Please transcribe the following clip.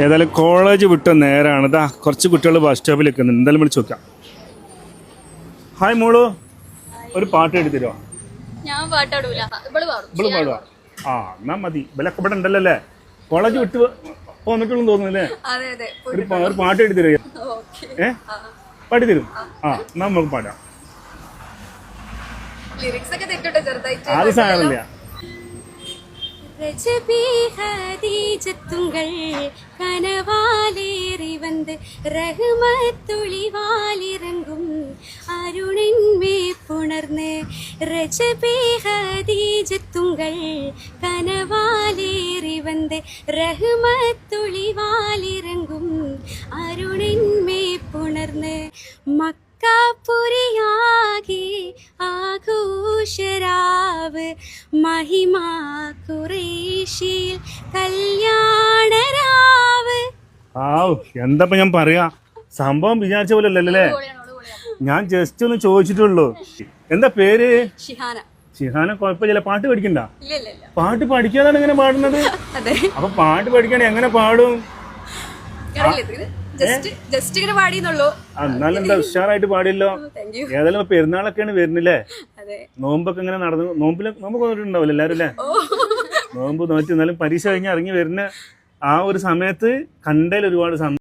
ഏതായാലും കോളേജ് വിട്ട നേരാണ്. ഇതാ കുറച്ച് കുട്ടികൾ ബസ് സ്റ്റോപ്പിൽ നിൽക്കുന്നുണ്ട്. എന്തായാലും വിളിച്ചു നോക്കാം. ഹായ് മോളു. ഒരു പാട്ട് എടുത്തു തരുമോ ഞാൻ പാട്ടാടൂല. ഇവൾ പാടും. ഇവൾ പാടുക ആ എന്നാ മതി. ഇവലൊക്കെ ഇവിടെ ഉണ്ടല്ലോ അല്ലേ? കോളേജ് വിട്ട് പോന്നിട്ടുള്ളൂ തോന്നുന്നല്ലേ അതെ അതെ. ഒരു ഒരു പാട്ട് എടുത്തിരോ ഏ? പാടി തരും. ആ എന്നാ നമുക്ക് പാടാം. ലിറിക്സ് ഒക്കെ ரஜபி ஹதீஜத்துங்கள் கனவாலேறி வந்து ரகுமத்துளிவால் இறங்கும் அருணின்மே புணர்ந்து ரஜபி ஹதீஜத்துங்கள் கனவாலேறி வந்து ரகுமத்துளிவால் இறங்கும் அருணின்மே புணர்ந்து மக்காபுரியாகி മഹിമാ കുറേശിയിൽ കല്യാണരാവ്. ആവ് എന്താ ഞാൻ പറയാ? സംഭവം വിചാരിച്ച പോലെ അല്ലല്ലേ? ഞാൻ ജസ്റ്റ് ഒന്ന് ചോദിച്ചിട്ടുള്ളൂ. എന്താ പേര്? ഷിഹാന. ഷിഹാന കുഴപ്പമില്ല പാട്ട് പഠിക്കണ്ട? പാട്ട് പഠിക്കാതാണ് ഇങ്ങനെ പാടുന്നത്? അപ്പൊ പാട്ട് പഠിക്കണേ എങ്ങനെ പാടും? എന്നാലും എന്താ ഉഷാറായിട്ട് പാടില്ലോ ഏതായാലും പെരുന്നാളൊക്കെയാണ് വരുന്നില്ലേ? നോമ്പൊക്കെ ഇങ്ങനെ നടന്നു നോമ്പിൽ നോമ്പൊക്കെ ഉണ്ടാവില്ല എല്ലാരും അല്ലേ? നോമ്പ് നോറ്റി എന്നാലും പരീക്ഷ കഴിഞ്ഞ് ഇറങ്ങി വരുന്ന ആ ഒരു സമയത്ത് കണ്ടതിൽ ഒരുപാട്